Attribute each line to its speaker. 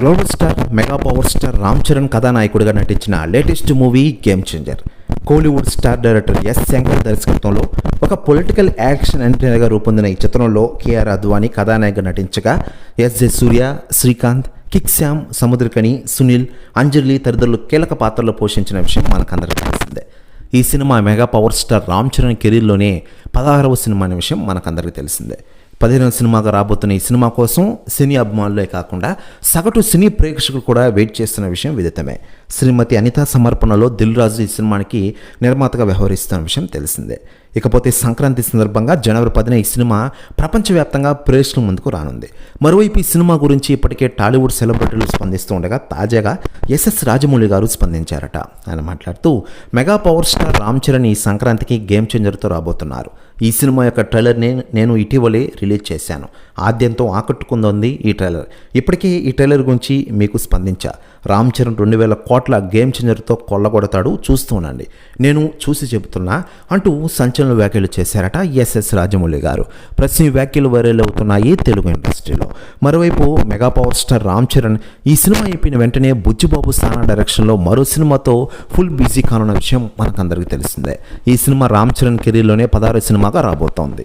Speaker 1: Global star mega power star Ram Charan కథానాయకుడిగా నటించిన latest movie game changer Kollywood star director S Shankar దర్శకత్వంలో ఒక political action ఎంటర్టైనర్గా రూపొందిన ఈ చిత్రంలో కేఆర్ అద్వానీ కథానాయకుడు నటించగా S J Surya Srikanth kick Shyam Samuthirakani Sunil Anjali తదితరులు కీలక పాత్రలు పోషించిన విషయం మనకందరికీ తెలిసిందే. ఈ cinema mega power star Ram Charan కెరీర్లోనే పదహారవ సినిమా అనే విషయం మనకందరికీ తెలిసిందే. పదిహేనవ సినిమాగా రాబోతున్న ఈ సినిమా కోసం సినీ అభిమానులే కాకుండా సగటు సినీ ప్రేక్షకులు కూడా వెయిట్ చేస్తున్న విషయం విదితమే. శ్రీమతి అనిత సమర్పణలో దిల్ రాజు ఈ సినిమానికి నిర్మాతగా వ్యవహరిస్తున్న విషయం తెలిసిందే. ఇకపోతే సంక్రాంతి సందర్భంగా జనవరి పదిన ఈ సినిమా ప్రపంచవ్యాప్తంగా ప్రేక్షకుల ముందుకు రానుంది. మరోవైపు ఈ సినిమా గురించి ఇప్పటికే టాలీవుడ్ సెలబ్రిటీలు స్పందిస్తూ ఉండగా తాజాగా ఎస్ఎస్ రాజమౌళి గారు స్పందించారట. ఆయన మాట్లాడుతూ mega power star Ram Charan ఈ సంక్రాంతికి గేమ్ చేంజర్తో రాబోతున్నారు. ఈ సినిమా యొక్క ట్రైలర్ని నేను ఇటీవలే రిలీజ్ చేశాను. ఆద్యంతో ఆకట్టుకుంది ఈ ట్రైలర్. ఇప్పటికే ఈ ట్రైలర్ గురించి మీకు స్పందించా. రామ్ చరణ్ రెండు వేల కోట్ల గేమ్ చేంజర్తో కొల్లగొడతాడు చూస్తూ ఉండండి నేను చూసి చెబుతున్నా అంటూ సంచలన వ్యాఖ్యలు చేశారట ఎస్ఎస్ రాజమౌళి గారు. ప్రశ్న వ్యాఖ్యలు వైరల్ అవుతున్నాయి తెలుగు ఇండస్ట్రీలో. మరోవైపు mega power star Ram Charan ఈ సినిమా అయిపోయిన వెంటనే బుజ్జిబాబు స్థానా డైరెక్షన్లో మరో సినిమాతో ఫుల్ బిజీ కానున్న విషయం మనకందరికీ తెలిసిందే. ఈ సినిమా రామ్ చరణ్ కెరీర్లోనే పదహారు సినిమాగా రాబోతోంది.